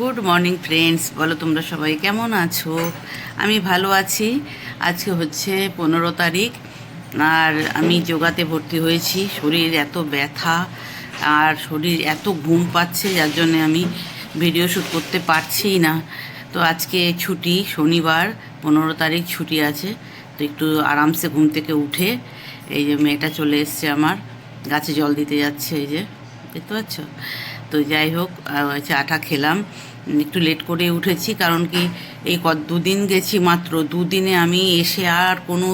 Good morning friends, বলো তোমরা সবাই কেমন আছো? আমি ভালো আছি। আজকে হচ্ছে পনেরো তারিখ, আর আমি যোগাতে ভর্তি হয়েছি। শরীর এত ব্যথা, আর শরীর এত ঘুম পাচ্ছে, যার জন্য আমি ভিডিও শ্যুট করতে পারছিই না। তো আজকে ছুটি, শনিবার, পনেরো তারিখ ছুটি আছে। তো একটু আরামসে ঘুম থেকে উঠে এই যে মেয়েটা চলে এসছে আমার, গাছে জল দিতে যাচ্ছে এই যে, দেখতে পাচ্ছ? তো যাই হোক চাটা খেলাম। একটু লেট করে উঠেছি, কারণ কি এই ক, দুদিন গেছি মাত্র, দুদিনে আমি এসে আর কোনো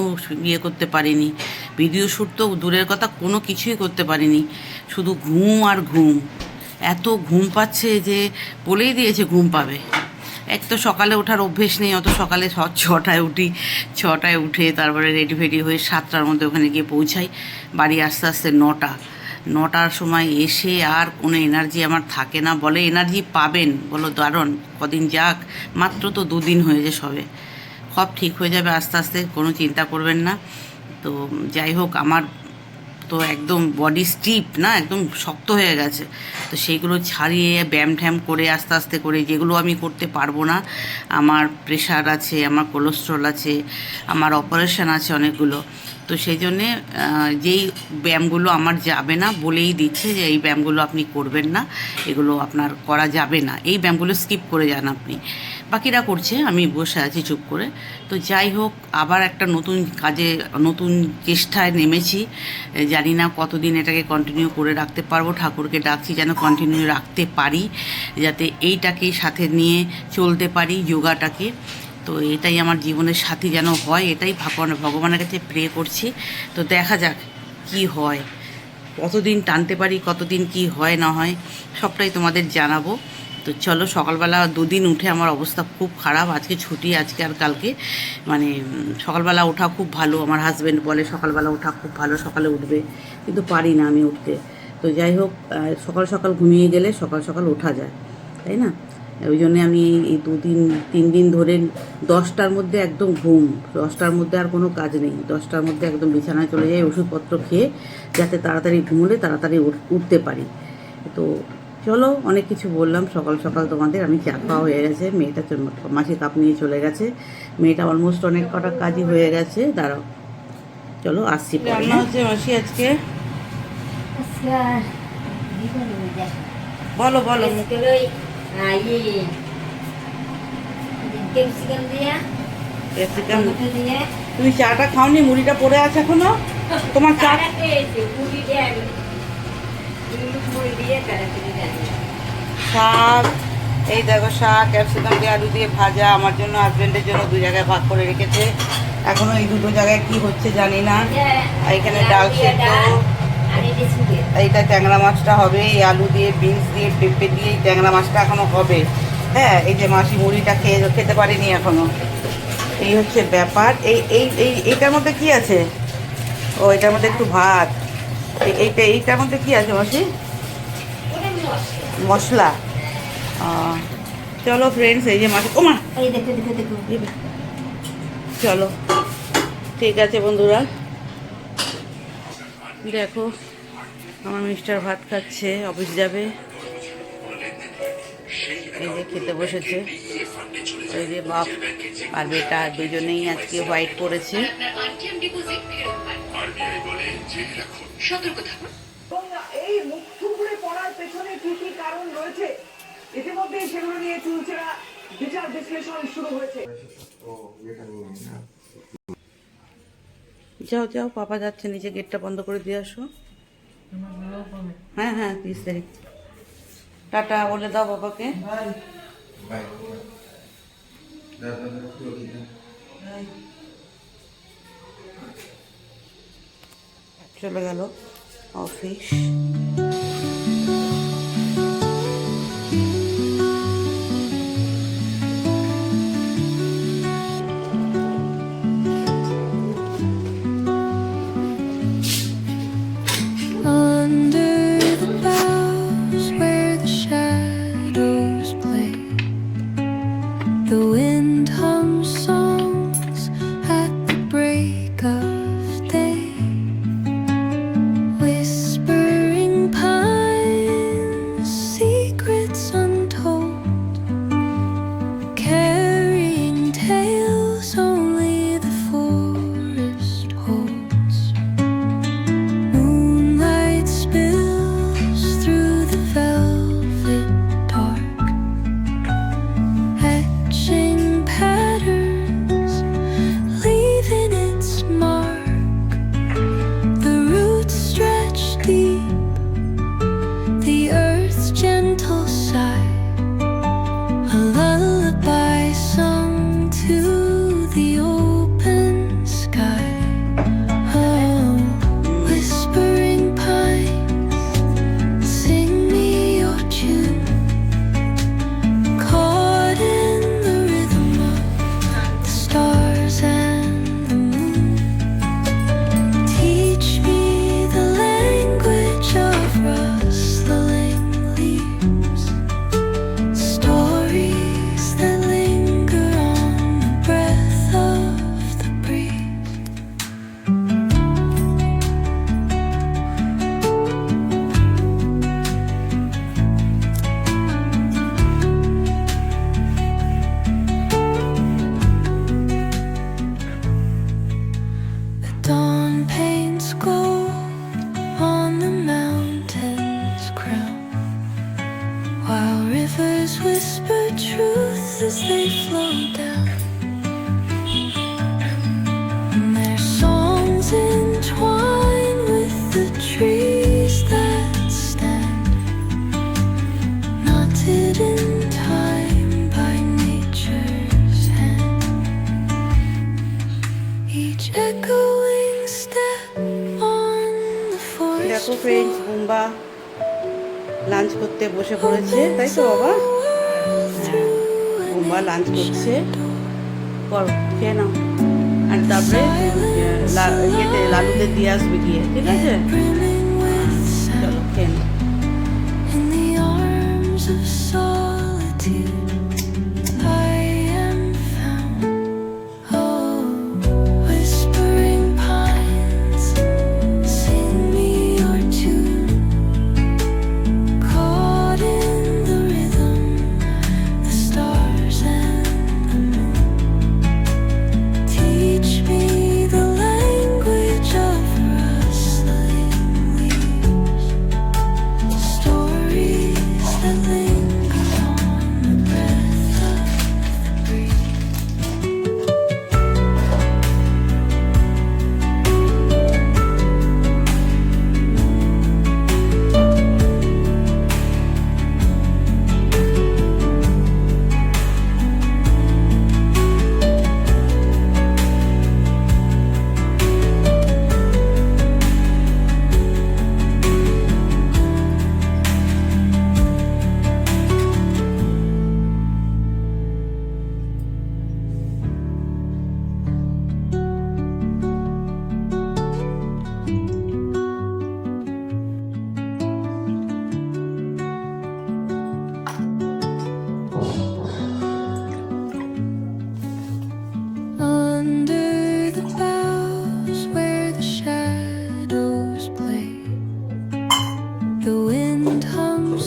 ইয়ে করতে পারিনি। ভিডিও শ্যুট তো দূরের কথা, কোনো কিছুই করতে পারিনি। শুধু ঘুম আর ঘুম। এত ঘুম পাচ্ছে যে বলেই দিয়েছে ঘুম পাবে। এক তো সকালে ওঠার অভ্যেস নেই, অত সকালে ছটায় উঠি, ছটায় উঠে তারপরে রেডি ফেডি হয়ে সাতটার মধ্যে ওখানে গিয়ে পৌঁছাই। বাড়ি আস্তে আস্তে নটা। নটার সময় এসে আর কোনো এনার্জি আমার থাকে না। বলে, এনার্জি পাবেন। বলো, দারুণ। কদিন যাক। মাত্র তো দুদিন হয়েছে সবে। সব ঠিক হয়ে যাবে, আস্তে আস্তে। কোনো চিন্তা করবেন না। তো যাই হোক, আমার তো একদম বডি স্টিপ না? একদম শক্ত হয়ে গেছে। তো সেইগুলো ছাড়িয়ে ব্যায়াম ঠ্যাম করে, আস্তে আস্তে করে, যেগুলো আমি করতে পারব না, আমার প্রেশার আছে, আমার কোলেস্ট্রল আছে, আমার অপারেশন আছে অনেকগুলো। তো সেই জন্যে যেই ব্যায়ামগুলো আমার যাবে না বলেই দিচ্ছে যে এই ব্যায়ামগুলো আপনি করবেন না, এগুলো আপনার করা যাবে না। এই ব্যায়ামগুলো স্কিপ করে যান আপনি। বাকিরা করছে, আমি বসে আছি চুপ করে। তো যাই হোক, আবার একটা নতুন কাজে, নতুন চেষ্টায় নেমেছি। জানি না কতদিন এটাকে কন্টিনিউ করে রাখতে পারব। ঠাকুরকে ডাকছি যেন কন্টিনিউ রাখতে পারি, যাতে এইটাকে সাথে নিয়ে চলতে পারি, যোগাটাকে। তো এটাই আমার জীবনের সাথী যেন হয়, এটাই ভগবান, ভগবানের কাছে প্রে করছি। তো দেখা যাক কি হয়। কতদিন টানতে পারি, কতদিন কি হয়, না হয়, সবটাই তোমাদের জানাব। তো চলো, সকালবেলা দুদিন উঠে আমার অবস্থা খুব খারাপ। আজকে ছুটি, আজকে আর কালকে মানে সকালবেলা ওঠা খুব ভালো। আমার হাজব্যান্ড বলে, সকালবেলা ওঠা খুব ভালো, সকালে উঠবে। কিন্তু পারি না আমি উঠতে। তো যাই হোক সকাল সকাল ঘুমিয়ে গেলে সকাল সকাল ওঠা যায়, তাই না? ওই জন্যে আমি এই দুদিন তিন দিন ধরে দশটার মধ্যে একদম ঘুম। দশটার মধ্যে আর কোনো কাজ নেই। দশটার মধ্যে একদম বিছানায় চলে যাই ওষুধপত্র খেয়ে যাতে তাড়াতাড়ি ঘুমোলে তাড়াতাড়ি উঠতে পারি। তো চলো অনেক কিছু বললাম। সকাল সকাল তোমাদের আমি চা খাওয়া হয়ে গেছে। মেয়েটা মাসি কাপ নিয়ে চলে গেছে। মেয়েটা অলমোস্ট অনেক কটা কাজই হয়ে গেছে। দাঁড়াও। চলো আসছি রান্না হচ্ছে মাসি আজকে? বলো বলো। ইয়ে ক্যাপসিকাম দিয়ে ক্যাপসিকাম দিয়ে তুমি চাটা খাওনি মুড়িটা পড়ে আছে এখনও? তোমার চা দিয়ে আমি। মুড়ি দিয়ে শাক এই দেখো শাক ক্যাপসিকাম দিয়ে আলু দিয়ে ভাজা আমার জন্য হাজবেন্ডের জন্য দু জায়গায় ভাগ করে রেখেছে। এখনও এই দুটো জায়গায় কি হচ্ছে জানি না। এখানে ডাল সেদ্ধ। এইটা ট্যাংরা মাছটা হবে এই আলু দিয়ে বিনস দিয়ে পেঁপে দিয়ে এই ট্যাংরা মাছটা এখনও হবে। হ্যাঁ এই যে মাসি মুড়িটা খেয়ে খেতে পারিনি এখনও। এই হচ্ছে ব্যাপার। এই এই এই এইটার মধ্যে কি আছে? ও এটার মধ্যে একটু ভাত। এই- এইটা এইটার মধ্যে কি আছে মাসি? মশলা। চলো ফ্রেন্ডস এই যে মাসি ওমা চলো। ঠিক আছে বন্ধুরা। দেখো আমার মিস্টার ভাত খাচ্ছে অফিস যাবে। এই যে খেতে বসেছে। এই যে বাপ আর বেটা দুজনেই আজকে হোয়াইট করেছে এই মুখ থুবড়ে পড়ার পেছনে কি কি কারণ রয়েছে? ইতিমধ্যেই সেগুলো নিয়ে চুলচেরা বিচার বিশ্লেষণ শুরু হয়েছে। যাও যাও, পাপা যাচ্ছে, নিচে গেটটা বন্ধ করে দিয়ে আসো। হ্যাঁ হ্যাঁ তিরিশ তারিখ টাটা, বলে দাও বাবাকে চলে গেল office truth as they flow down. And their songs entwine with the trees that stand, knotted in time by nature's hand. Each echoing step on the forest lunch করতে বসে পড়েছে তাই তো বাবা বুম্বা লাঞ্চ করছে। করো খেয়ে নাও। আর তারপরে ইয়েতে লালুতে দিয়ে আসবে গিয়ে, ঠিক আছে? Thơm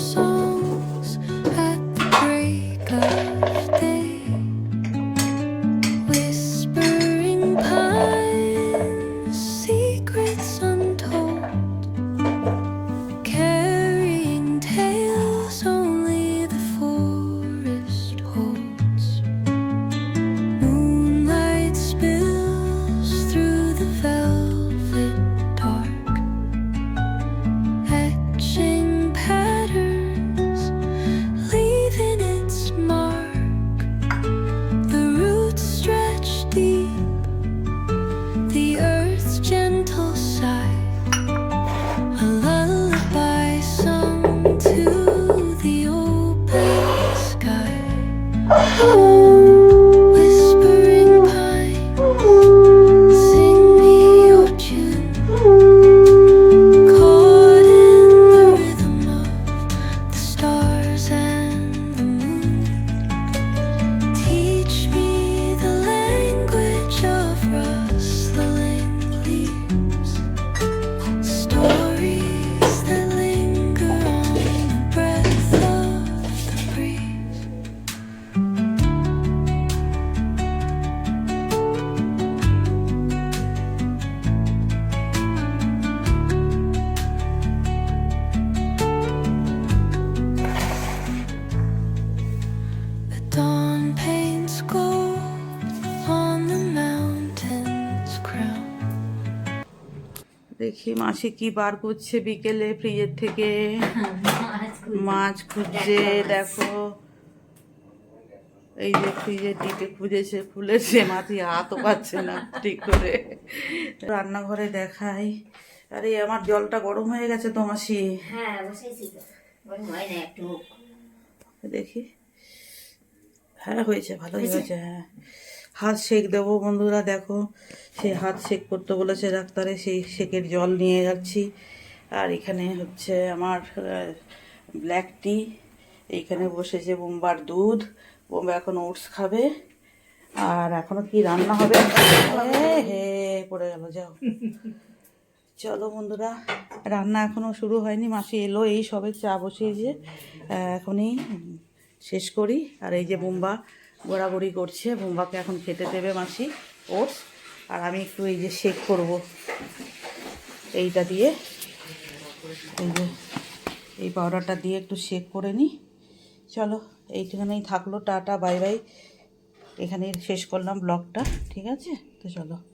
দেখি মাসি কি বার করছে বিকেলে ফ্রিজের থেকে? মাছ খুঁজছে। দেখো। এই যে ফ্রিজের ডিপে খুঁজেছে খুলেছে মাছি হাতও পাচ্ছে না ঠিক করে। রান্নাঘরে দেখাই। আরে আমার জলটা গরম হয়ে গেছে তো মাসি। হ্যাঁ দেখি। হ্যাঁ হয়েছে ভালোই হয়েছে হ্যাঁ। হাত সেক দেবো বন্ধুরা, দেখো। সে হাত সেক করতে বলেছে ডাক্তারে, সেই সেকের জল নিয়ে যাচ্ছি। আর এখানে হচ্ছে আমার ব্ল্যাক টি এইখানে বসেছে বোম্বার দুধ। বোম্বা এখন ওটস খাবে। আর এখনও কি রান্না হবে? হে, পড়ে গেল, যাও। চলো বন্ধুরা, রান্না এখনও শুরু হয়নি। মাসি এলো, এই সবে চা বসিয়েছে। এখনই শেষ করি। আর এই যে বোম্বা গোড়াগড়ি করছে, বোম্বাকে এখন খেতে দেবে মাসি ওটস। আর আমি একটু এই যে শেক করব। এইটা দিয়ে এই যে এই পাউডারটা দিয়ে একটু শেক করে নিই। চলো, এইখানেই থাকল, টাটা, বাই বাই। এখানেই শেষ করলাম ব্লগটা ঠিক আছে? তো চলো।